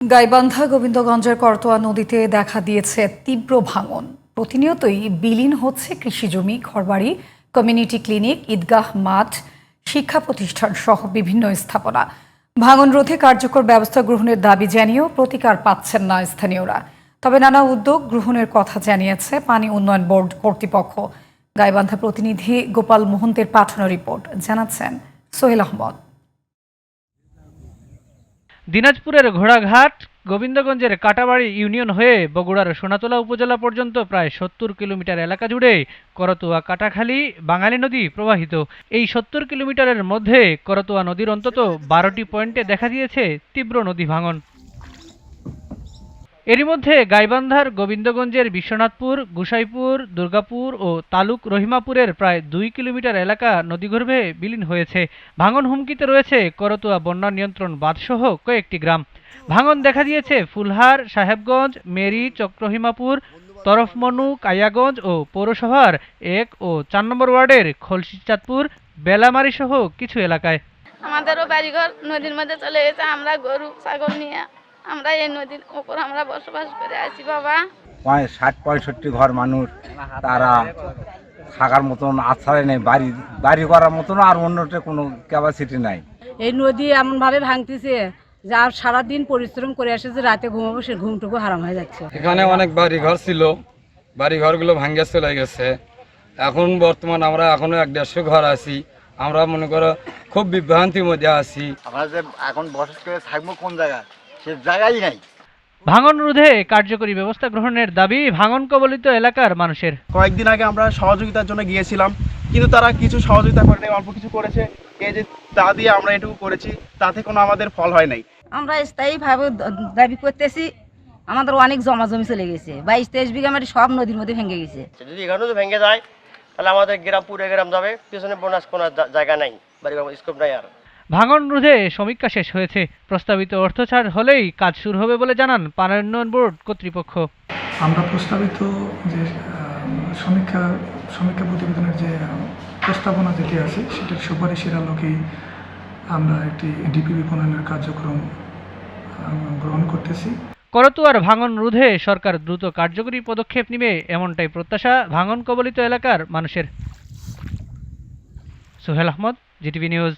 গাইবান্ধা গোবিন্দগঞ্জের করতোয়া নদীতে দেখা দিয়েছে তীব্র ভাঙন। প্রতিনিয়তই বিলীন হচ্ছে কৃষিজমি ঘরবাড়ি কমিউনিটি ক্লিনিক ঈদগাহ মাঠ, শিক্ষা প্রতিষ্ঠান সহ বিভিন্ন স্থাপনা। ভাঙন রোধে কার্যকর ব্যবস্থা গ্রহণের দাবি জানিয়েও প্রতিকার পাচ্ছেন না স্থানীয়রা। তবে নানা উদ্যোগ গ্রহণের কথা জানিয়েছে পানি উন্নয়ন বোর্ড কর্তৃপক্ষ। গাইবান্ধা প্রতিনিধি গোপাল মোহন্তের পাঠানো রিপোর্ট জানাচ্ছেন সোহেল আহমদ। দিনাজপুরের ঘোড়াঘাট, গোবিন্দগঞ্জের কাটাবাড়ি ইউনিয়ন হয়ে বগুড়ার সোনাতলা উপজেলা পর্যন্ত প্রায় সত্তর কিলোমিটার এলাকা জুড়ে করতোয়া কাটাখালী, বাঙালি নদী প্রবাহিত। এই সত্তর কিলোমিটারের মধ্যে করতোয়া নদীর অন্তত বারোটি পয়েন্টে দেখা দিয়েছে তীব্র নদী ভাঙন। এরই মধ্যে গাইবান্ধার গোবিন্দগঞ্জের বিশ্বনাথপুর, গুসাইপুর, দুর্গাপুর ও তালুক রহিমাপুরের প্রায় দুই কিলোমিটার এলাকা নদীগর্ভে বিলীন হয়েছে। ভাঙন হুমকিতে রয়েছে করতোয়া বন্যা নিয়ন্ত্রণ বাঁধসহ কয়েকটি গ্রাম। ভাঙন দেখা দিয়েছে ফুলহার, সাহেবগঞ্জ, মেরি, চক্রহিমাপুর, তরফমনু কায়াগঞ্জ ও পৌরসভার এক ও চার নম্বর ওয়ার্ডের খলসিচাঁদপুর বেলামারি সহ কিছু এলাকায়। আমাদেরও বাড়িঘর নদীর মধ্যে চলে গেছে, আমরা গরু, ছাগল নিয়ে আমরা এই নদীর উপর আমরা বসবাস করে আছি বাবা। পঁয়- ষাট পঁয়ষট্টি ঘর মানুষ। তারা থাকার মতন আশ্রয় নেই বাড়ি বাড়ি করার মতন আর অন্যটা কোনো ক্যাপাসিটি নাই। এই নদী এমনভাবে ভাঙতেছে যা সারাদিন পরিশ্রম করে আসে যে রাতে ঘুমাবো সে ঘুমটুকু হারাম হয়ে যাচ্ছে। এখানে অনেক বাড়ি ঘর ছিল বাড়ি ঘরগুলো ভাঙ্গে চলে গেছে। এখন বর্তমান আমরা এখনও এক দেড়শো ঘর আছি। আমরা মনে করো খুব বিভ্রান্তির মধ্যে আছি। আমরা যে এখন বসবাস করে থাকব কোন জায়গায়? সে জায়গাই নাই। ভাঙন রোধে কার্যকরী ব্যবস্থা গ্রহণের দাবি ভাঙন কবলিত এলাকার মানুষের। কয়েকদিন আগে আমরা সহযোগিতার জন্য গিয়েছিলাম কিন্তু তারা কিছু সহযোগিতা করে নাই, অল্প কিছু করেছে। এই যে তা দিয়ে আমরা এটুকু করেছি তাতে কোনো আমাদের ফল হয় নাই। আমরা স্থায়ীভাবে দাবি করতেছি আমাদের অনেক জমা জমি চলে গেছে। বাইশ তেইশ বিঘা মাটি সব নদীর মধ্যে ভেঙে গেছে। যদি এখানেও যদি ভেঙে যায় তাহলে আমাদের গ্রাম পুরো গ্রাম যাবে পিছনে বোনাস কোনো জায়গা নাই বাড়ি স্কোপ নাই আর। ভাঙন রোধে সমীক্ষা শেষ হয়েছে। প্রস্তাবিত অর্থ ছাড় হলেই কাজ শুরু হবে বলে জানান পানি উন্নয়ন বোর্ড কর্তৃপক্ষ। আমরা প্রস্তাবিত যে সমীক্ষা সমীক্ষা প্রতিবেদনের যে প্রস্তাবনা যেটি আছে সেটার সুপারিশের আলোকেই আমরা একটি ডিপিবি প্রণয়নের কার্যক্রম গ্রহণ করতেছি। করতোয়ার ভাঙন রোধে সরকার দ্রুত কার্যকরী পদক্ষেপ নেবে এমনটাই প্রত্যাশা ভাঙন কবলিত এলাকার মানুষের। Sohel Ahmad GTV news.